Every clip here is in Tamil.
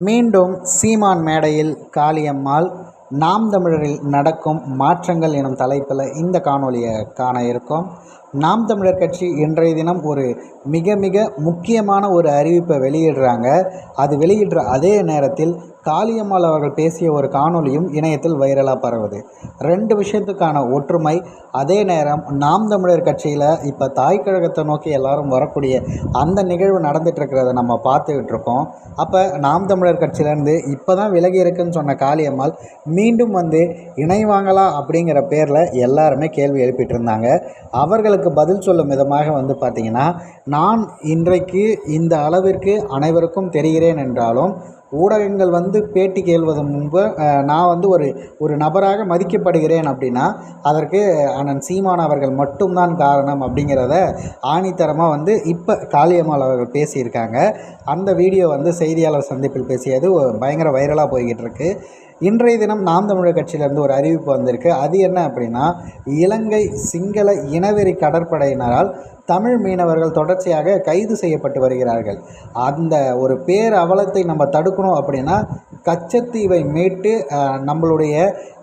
மீண்டும் சீமான் மேடையில் காளியம்மாள் நாம் தமிழரில் நடக்கும் மாற்றங்கள் எனும் தலைப்பில் இந்த காணொலியை காண இருக்கோம். நாம் தமிழர் கட்சி இன்றைய தினம் ஒரு மிக மிக முக்கியமான ஒரு அறிவிப்பை வெளியிடுறாங்க. அது வெளியிடுற அதே நேரத்தில் காளியம்மாள் அவர்கள் பேசிய ஒரு காணொலியும் இணையத்தில் வைரலாக பரவுது. ரெண்டு விஷயத்துக்கான ஒற்றுமை அதே நேரம் நாம் தமிழர் கட்சியில் இப்போ தாய் கழகத்தை நோக்கி எல்லாரும் வரக்கூடிய அந்த நிகழ்வு நடந்துகிட்ருக்கிறத நம்ம பார்த்துக்கிட்டு இருக்கோம் அப்போ நாம் தமிழர் கட்சியிலேருந்து இப்போ தான் விலகி இருக்குன்னு சொன்ன காளியம்மாள் மீண்டும் வந்து இணைவாங்களா அப்படிங்கிற பேரில் எல்லாருமே கேள்வி எழுப்பிட்டு இருந்தாங்க அவர்களுக்கு பதில் சொல்லும் விதமாக வந்து பார்த்திங்கன்னா நான் இன்றைக்கு இந்த அளவிற்கு அனைவருக்கும் தெரிகிறேன் என்றாலும் ஊடகங்கள் வந்து பேட்டி கேள்வது முன்பு நான் வந்து ஒரு ஒரு நபராக மதிக்கப்படுகிறேன் அப்படின்னா அதற்கு அண்ணன் சீமான் அவர்கள் மட்டும்தான் காரணம் அப்படிங்கிறத ஆணித்தரமாக வந்து இப்போ காளியம்மாள் அவர்கள் பேசியிருக்காங்க. அந்த வீடியோ வந்து செய்தியாளர் சந்திப்பில் பேசியது பயங்கர வைரலாக போய்கிட்டு இருக்கு இன்றைய தினம் நாம் தமிழர் கட்சியிலேருந்து ஒரு அறிவிப்பு வந்திருக்கு. அது என்ன அப்படின்னா இலங்கை சிங்கள இனவெறி கடற்படையினரால் தமிழ் மீனவர்கள் தொடர்ச்சியாக கைது செய்யப்பட்டு வருகிறார்கள். அந்த ஒரு பேர் அவலத்தை நம்ம தடுக்கணும் அப்படின்னா கச்சத்தீவை மீட்டு நம்மளுடைய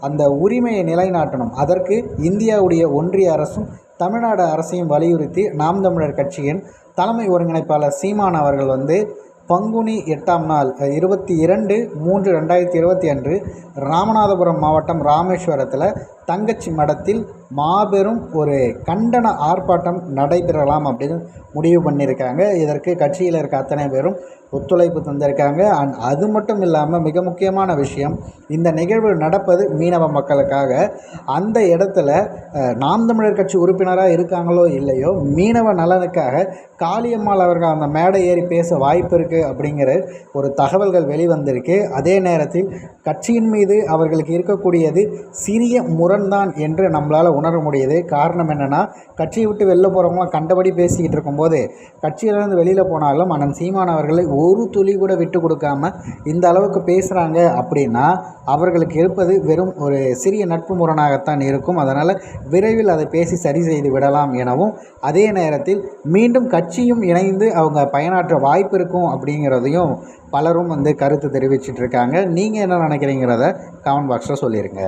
அந்த உரிமையை நிலைநாட்டணும். அதற்கு இந்தியாவுடைய ஒன்றிய அரசும் தமிழ்நாடு அரசையும் வலியுறுத்தி நாம் தமிழர் கட்சியின் தலைமை ஒருங்கிணைப்பாளர் சீமான் அவர்கள் வந்து பங்குனி எட்டாம் நாள் இருபத்தி இரண்டு மூன்று ரெண்டாயிரத்தி இருபத்தி அன்று ராமநாதபுரம் மாவட்டம் ராமேஸ்வரத்தில் தங்கச்சி மடத்தில் மாபெரும் ஒரு கண்டன ஆர்ப்பாட்டம் நடைபெறலாம் அப்படின்னு முடிவு பண்ணியிருக்காங்க. இதற்கு கட்சியில் இருக்க அத்தனை பேரும் ஒத்துழைப்பு தந்திருக்காங்க. அண்ட் அது மட்டும் இல்லாமல் மிக முக்கியமான விஷயம் இந்த நிகழ்வு நடப்பது மீனவ மக்களுக்காக. அந்த இடத்துல நாம் தமிழர் கட்சி உறுப்பினராக இருக்காங்களோ இல்லையோ மீனவ நலனுக்காக காளியம்மாள் அவர்கள் அந்த மேடை ஏறி பேச வாய்ப்பு இருக்குது அப்படிங்கிற ஒரு தகவல்கள் வெளிவந்திருக்கு. அதே நேரத்தில் கட்சியின் மீது அவர்களுக்கு இருக்கக்கூடியது சிறிய முரண்தான் என்று நம்மளால் உணர முடியுது. காரணம் என்னென்னா கட்சியை விட்டு வெளில போகிறவங்களாம் கண்டபடி பேசிக்கிட்டு இருக்கும்போது கட்சியிலேருந்து வெளியில் போனாலும் அண்ணன் சீமான் அவர்களை ஒரு துளி கூட விட்டு கொடுக்காம இந்த அளவுக்கு பேசுகிறாங்க அப்படின்னா அவர்களுக்கு இருப்பது வெறும் ஒரு சிறிய நட்பு முரணாகத்தான் இருக்கும். அதனால் விரைவில் அதை பேசி சரி செய்து விடலாம் எனவும் அதே நேரத்தில் மீண்டும் கட்சியும் இணைந்து அவங்க பயனாற்ற வாய்ப்பு இருக்கும் அப்படிங்கிறதையும் பலரும் வந்து கருத்து தெரிவிச்சிட்ருக்காங்க நீங்கள் என்ன நினைக்கிறீங்கிறத கமெண்ட் பாக்ஸில் சொல்லிடுங்க